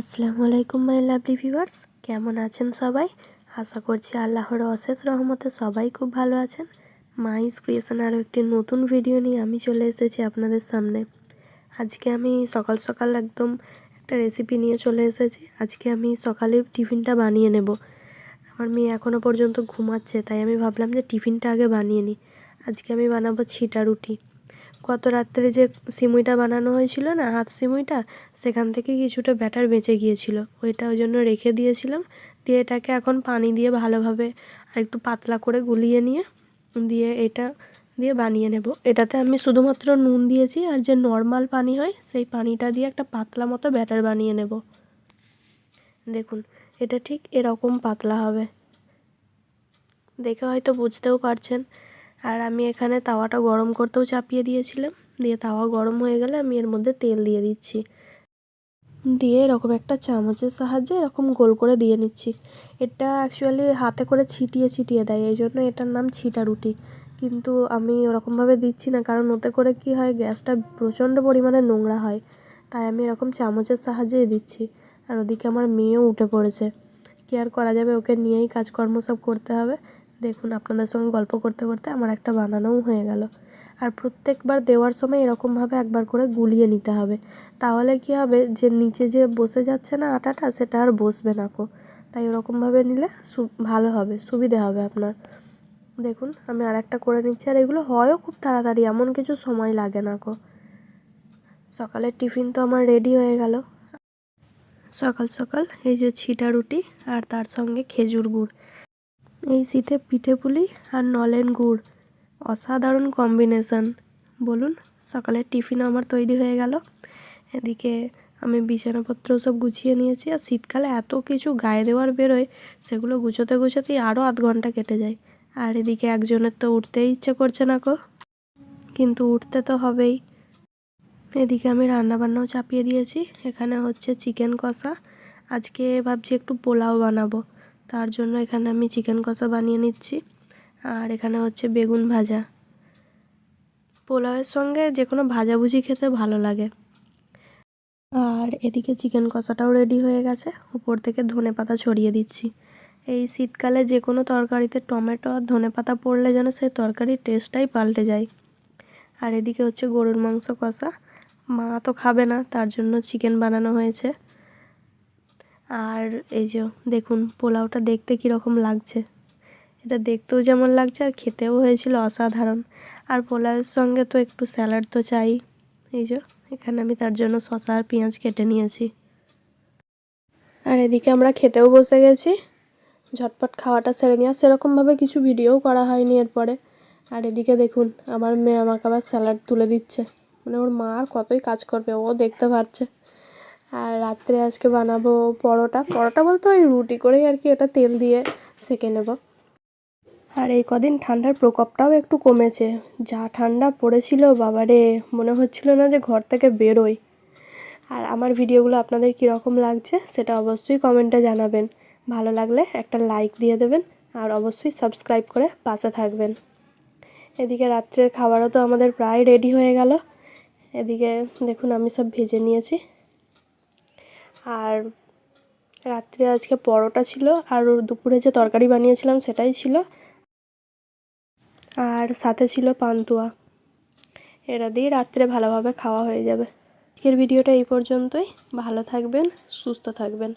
আসসালামু আলাইকুম, my lovely viewers. কেমন আছেন সবাই? আশা করছি আল্লাহর অশেষ রহমতে সবাই খুব ভালো আছেন। মাইস ক্রিয়েশন আরও একটি নতুন ভিডিও নিয়ে আমি চলে এসেছি আপনাদের সামনে। আজকে আমি সকাল সকাল একদম একটা রেসিপি নিয়ে চলে এসেছি। আজকে আমি সকালে টিফিনটা বানিয়ে নেব। আমার মেয়ে এখনও পর্যন্ত ঘুমাচ্ছে, তাই আমি ভাবলাম যে টিফিনটা আগে বানিয়ে নিই। আজকে আমি বানাবো ছিটা রুটি। গত রাত্রে যে সিমুইটা বানানো হয়েছিল না, হাত সিমুইটা সেখান থেকে কিছুটা ব্যাটার বেঁচে গিয়েছিল। ওইটা ওই জন্য রেখে দিয়েছিলাম। দিয়ে এটাকে এখন পানি দিয়ে ভালোভাবে আর একটু পাতলা করে গুলিয়ে নিয়ে দিয়ে এটা দিয়ে বানিয়ে নেব। এটাতে আমি শুধুমাত্র নুন দিয়েছি আর যে নর্মাল পানি হয় সেই পানিটা দিয়ে একটা পাতলা মতো ব্যাটার বানিয়ে নেব। দেখুন, এটা ঠিক এরকম পাতলা হবে। দেখে হয়তো বুঝতেও পারছেন। আর আমি এখানে তাওয়াটা গরম করতেও চাপিয়ে দিয়েছিলাম। দিয়ে তাওয়া গরম হয়ে গেলে আমি এর মধ্যে তেল দিয়ে দিচ্ছি। দিয়ে এরকম একটা চামচের সাহায্যে এরকম গোল করে দিয়ে নিচ্ছি। এটা অ্যাকচুয়ালি হাতে করে ছিটিয়ে ছিটিয়ে দেয়, এই জন্য এটার নাম ছিটা রুটি। কিন্তু আমি ওরকমভাবে দিচ্ছি না, কারণ ওতে করে কি হয়, গ্যাসটা প্রচণ্ড পরিমাণে নোংরা হয়। তাই আমি এরকম চামচের সাহায্যেই দিচ্ছি। আর ওদিকে আমার মেয়েও উঠে পড়েছে। কী আর করা যাবে? ওকে নিয়েই কাজকর্ম সব করতে হবে। দেখুন, আপনাদের সঙ্গে গল্প করতে করতে আমার একটা বানানোও হয়ে গেল। আর প্রত্যেকবার দেওয়ার সময় এরকমভাবে একবার করে গুলিয়ে নিতে হবে। তাহলে কী হবে যে নিচে যে বসে যাচ্ছে না আটাটা, সেটা আর বসবে না কো। তাই ওরকমভাবে নিলে ভালো হবে, সুবিধে হবে আপনার। দেখুন, আমি আর একটা করে নিচ্ছি, আর এগুলো হয়ও খুব তাড়াতাড়ি, এমন কিছু সময় লাগে না কো। সকালের টিফিন তো আমার রেডি হয়ে গেল। সকাল সকাল এই যে ছিটা রুটি আর তার সঙ্গে খেজুর গুড়। এই শীতে পিঠে পুলি আর নলেন গুড়, অসাধারণ কম্বিনেশান বলুন সকালের টিফিন আমার তৈরি হয়ে গেল। এদিকে আমি বিছানাপত্র সব গুছিয়ে নিয়েছি আর শীতকালে এত কিছু গায়ে দেওয়ার বেরোয়, সেগুলো গুছোতে গুছোতেই আরও আধ ঘণ্টা কেটে যায়। আর এদিকে একজনের তো উঠতেই ইচ্ছে করছে না কো কিন্তু উঠতে তো হবেই। এদিকে আমি রান্নাবান্নাও চাপিয়ে দিয়েছি, এখানে হচ্ছে চিকেন কষা। আজকে ভাবছি একটু পোলাও বানাবো। তার জন্য এখানে আমি চিকেন কষা বানিয়ে নিচ্ছি। আর এখানে হচ্ছে বেগুন ভাজা। পোলাওয়ের সঙ্গে যে কোনো ভাজাভুজি খেতে ভালো লাগে। আর এদিকে চিকেন কষাটাও রেডি হয়ে গেছে। উপর থেকে ধনে পাতা ছড়িয়ে দিচ্ছি। এই শীতকালে যে কোনো তরকারিতে টমেটো আর ধনে পাতা পড়লে যেন সেই তরকারির টেস্টটাই পাল্টে যায়। আর এদিকে হচ্ছে গরুর মাংস কষা। মা তো খাবে না, তার জন্য চিকেন বানানো হয়েছে। আর এই যে, দেখুন, পোলাওটা দেখতে কীরকম লাগছে। এটা দেখতেও যেমন লাগছে আর খেতেও হয়েছিল অসাধারণ। আর পোলাওয়ের সঙ্গে তো একটু স্যালাড তো চাই। এই যে, এখানে আমি তার জন্য শসা আর পেঁয়াজ কেটে নিয়েছি। আর এদিকে আমরা খেতেও বসে গেছি। ঝটপট খাওয়াটা সেরে নেওয়া। সেরকমভাবে কিছু ভিডিওও করা হয়নি এরপরে। আর এদিকে দেখুন, আমার মেয়ে আমাকে আবার স্যালাড তুলে দিচ্ছে। মানে ওর মা আর কতই কাজ করবে, ও দেখতে পাচ্ছে আর রাত্রে আজকে বানাবো পরোটা। পরোটা বলতে ওই রুটি করেই আর কি, ওটা তেল দিয়ে সেঁকে নেব। আর এই কদিন ঠান্ডার প্রকোপটাও একটু কমেছে। যা ঠান্ডা পড়েছিল, বাবারে, মনে হচ্ছিল না যে ঘর থেকে বেরোই। আর আমার ভিডিওগুলো আপনাদের কীরকম লাগছে, সেটা অবশ্যই কমেন্টে জানাবেন। ভালো লাগলে একটা লাইক দিয়ে দেবেন, আর অবশ্যই সাবস্ক্রাইব করে পাশে থাকবেন। এদিকে রাত্রের খাবারও তো আমাদের প্রায় রেডি হয়ে গেল। এদিকে দেখুন, আমি সব ভেজে নিয়েছি। আর রাত্রে আজকে পরোটা ছিল আর দুপুরে যে তরকারি বানিয়েছিলাম সেটাই ছিল। আর সাথে ছিল পান্তুয়া। এরা দিয়ে রাত্রে ভালোভাবে খাওয়া হয়ে যাবে। আজকের ভিডিওটা এই পর্যন্তই। ভালো থাকবেন, সুস্থ থাকবেন।